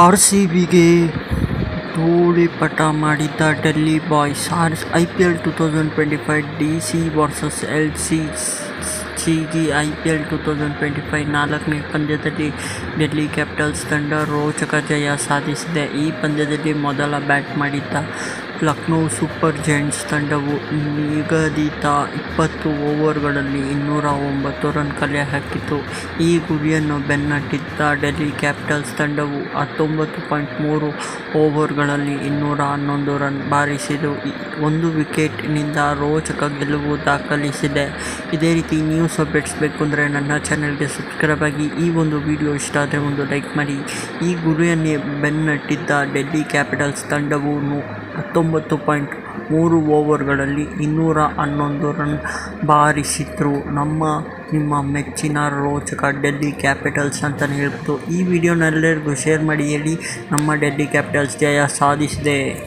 R C ಬಿಗೆ ಧೂಳಿಪಟ ಮಾಡಿದ್ದ Delhi boys R I P L two thousand twenty five D C versus L C C G I P L two thousand twenty five ನಾಲ್ಕನೇ ಪಂದ್ಯದಲ್ಲಿ Delhi capitals ತಂಡ ರೋಚಕ ಜಯ ಸಾಧಿಸಿದೆ. ಈ ಪಂದ್ಯದಲ್ಲಿ ಮೊದಲ ಬ್ಯಾಟ್ ಮಾಡಿದ್ದ ಲಕ್ನೋ ಸೂಪರ್ ಜೈಂಟ್ಸ್ ತಂಡವು ನಿಗದಿತ ಇಪ್ಪತ್ತು ಓವರ್ಗಳಲ್ಲಿ ಇನ್ನೂರ ಒಂಬತ್ತು ರನ್ ಕಲೆ ಹಾಕಿತು. ಈ ಗುರಿಯನ್ನು ಬೆನ್ನಟ್ಟಿದ್ದ ಡೆಲ್ಲಿ ಕ್ಯಾಪಿಟಲ್ಸ್ ತಂಡವು ಹತ್ತೊಂಬತ್ತು ಪಾಯಿಂಟ್ ಮೂರು ಓವರ್ಗಳಲ್ಲಿ ಇನ್ನೂರ ಹನ್ನೊಂದು ರನ್ ಬಾರಿಸಿದು ಒಂದು ವಿಕೆಟ್ನಿಂದ ರೋಚಕ ಗೆಲುವು ದಾಖಲಿಸಿದೆ. ಇದೇ ರೀತಿ ನ್ಯೂಸ್ ಅಪ್ಡೇಟ್ಸ್ ಬೇಕು ಅಂದರೆ ನನ್ನ ಚಾನೆಲ್ಗೆ ಸಬ್ಸ್ಕ್ರೈಬ್ ಆಗಿ ಈ ಒಂದು ವಿಡಿಯೋ ಇಷ್ಟ ಆದರೆ ಒಂದು ಲೈಕ್ ಮಾಡಿ. ಈ ಗುರಿಯನ್ನೇ ಬೆನ್ನಟ್ಟಿದ್ದ ಡೆಲ್ಲಿ ಕ್ಯಾಪಿಟಲ್ಸ್ ತಂಡವು ನು- ಹತ್ತೊಂಬತ್ತು ಪಾಯಿಂಟ್ ಮೂರು ಓವರ್ಗಳಲ್ಲಿ ಇನ್ನೂರ ಹನ್ನೊಂದು ರನ್ ಬಾರಿಸಿದ್ರು. ನಮ್ಮ, ನಿಮ್ಮ ಮೆಚ್ಚಿನ ರೋಚಕ ಡೆಲ್ಲಿ ಕ್ಯಾಪಿಟಲ್ಸ್ ಅಂತಲೇ ಹೇಳ್ಬೋದು. ಈ ವಿಡಿಯೋನ ಎಲ್ಲರಿಗೂ ಶೇರ್ ಮಾಡಿ, ಹೇಳಿ. ನಮ್ಮ ಡೆಲ್ಲಿ ಕ್ಯಾಪಿಟಲ್ಸ್ ಜಯ ಸಾಧಿಸಿದೆ.